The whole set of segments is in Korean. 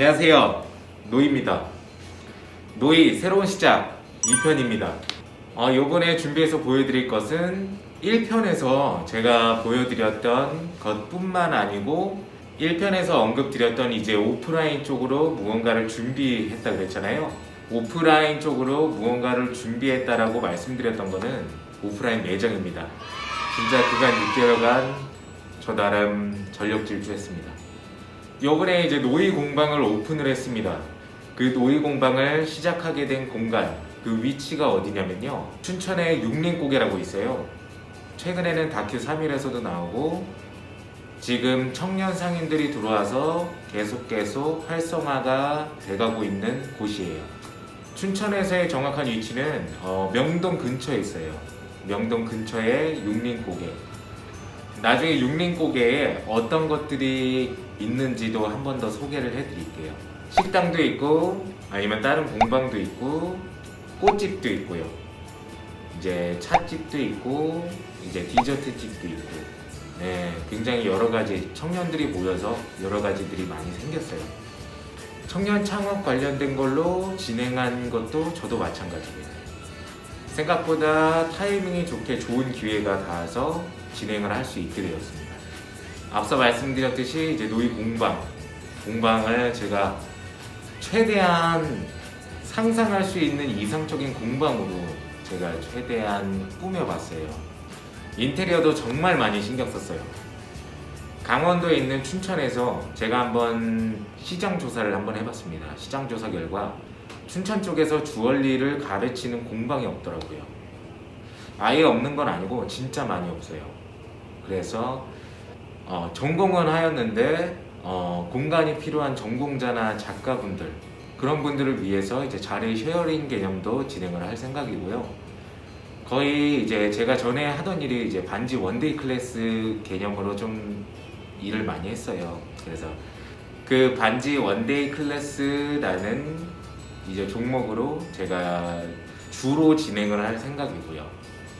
안녕하세요. 노이입니다. 노이 새로운 시작 2편입니다. 어, 요번에 준비해서 보여드릴 것은 1편에서 제가 보여드렸던 것뿐만 아니고 1편에서 언급드렸던 이제 오프라인 쪽으로 무언가를 준비했다 그랬잖아요. 오프라인 쪽으로 무언가를 준비했다라고 말씀드렸던 거는 오프라인 매장입니다. 진짜 그간 6개월간 저 나름 전력 질주했습니다. 요번에 이제 노이 공방을 오픈을 했습니다. 그 노이 공방을 시작하게 된 공간, 그 위치가 어디냐면요. 춘천에 육림고개라고 있어요. 최근에는 다큐 3일에서도 나오고 지금 청년 상인들이 들어와서 계속 계속 활성화가 돼가고 있는 곳이에요. 춘천에서의 정확한 위치는 어, 명동 근처에 있어요. 명동 근처에 육림고개. 나중에 육림고개에 어떤 것들이 있는지도 한 번 더 소개를 해드릴게요. 식당도 있고 아니면 다른 공방도 있고 꽃집도 있고요. 이제 찻집도 있고 이제 디저트 집도 있고 네, 굉장히 여러 가지 청년들이 모여서 여러 가지들이 많이 생겼어요. 청년 창업 관련된 걸로 진행한 것도 저도 마찬가지예요. 생각보다 타이밍이 좋게 좋은 기회가 닿아서 진행을 할 수 있게 되었습니다. 앞서 말씀드렸듯이 이제 노이 공방, 공방을 제가 최대한 상상할 수 있는 이상적인 공방으로 제가 최대한 꾸며봤어요. 인테리어도 정말 많이 신경 썼어요. 강원도에 있는 춘천에서 제가 한번 시장 조사를 한번 해봤습니다. 시장 조사 결과 춘천 쪽에서 주얼리를 가르치는 공방이 없더라고요. 아예 없는 건 아니고 진짜 많이 없어요. 그래서 어, 전공은 하였는데 어, 공간이 필요한 전공자나 작가분들 그런 분들을 위해서 이제 자리 쉐어링 개념도 진행을 할 생각이고요. 거의 이제 제가 전에 하던 일이 이제 반지 원데이 클래스 개념으로 좀 일을 많이 했어요. 그래서 그 반지 원데이 클래스라는 이제 종목으로 제가 주로 진행을 할 생각이고요.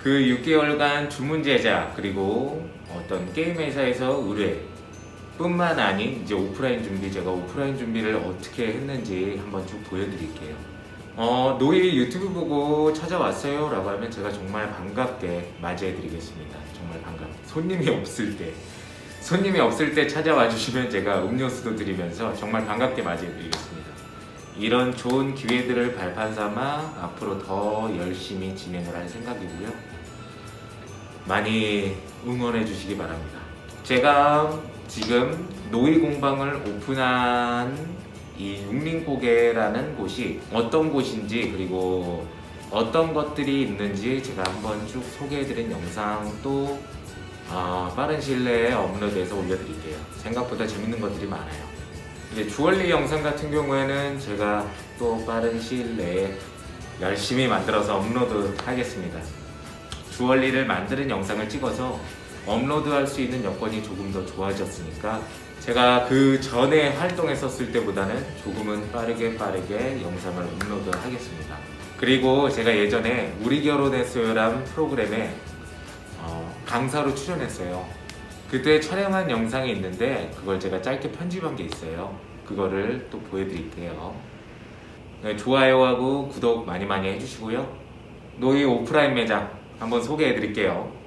그 6개월간 주문 제작 그리고 어떤 게임 회사에서 의뢰 뿐만 아닌 이제 오프라인 준비 제가 오프라인 준비를 어떻게 했는지 한번 쭉 보여드릴게요. 어, 노이 유튜브 보고 찾아왔어요 라고 하면 제가 정말 반갑게 맞이해드리겠습니다. 정말 반갑게. 손님이 없을 때, 손님이 없을 때 찾아와 주시면 제가 음료수도 드리면서 정말 반갑게 맞이해드리겠습니다. 이런 좋은 기회들을 발판 삼아 앞으로 더 열심히 진행을 할 생각이고요. 많이 응원해 주시기 바랍니다. 제가 지금 노이 공방을 오픈한 이 육림고개라는 곳이 어떤 곳인지 그리고 어떤 것들이 있는지 제가 한번 쭉 소개해드린 영상도 아, 빠른 시일 내에 업로드해서 올려드릴게요. 생각보다 재밌는 것들이 많아요. 이제 주얼리 영상 같은 경우에는 제가 또 빠른 시일 내에 열심히 만들어서 업로드 하겠습니다. 주얼리를 만드는 영상을 찍어서 업로드할 수 있는 여건이 조금 더 좋아졌으니까 제가 그 전에 활동했었을 때보다는 조금은 빠르게 빠르게 영상을 업로드 하겠습니다. 그리고 제가 예전에 우리 결혼했어요란 프로그램에 어, 강사로 출연했어요. 그때 촬영한 영상이 있는데 그걸 제가 짧게 편집한 게 있어요. 그거를 또 보여드릴게요. 네, 좋아요하고 구독 많이 많이 해주시고요. 노이 오프라인 매장 한번 소개해드릴게요.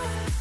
Bye.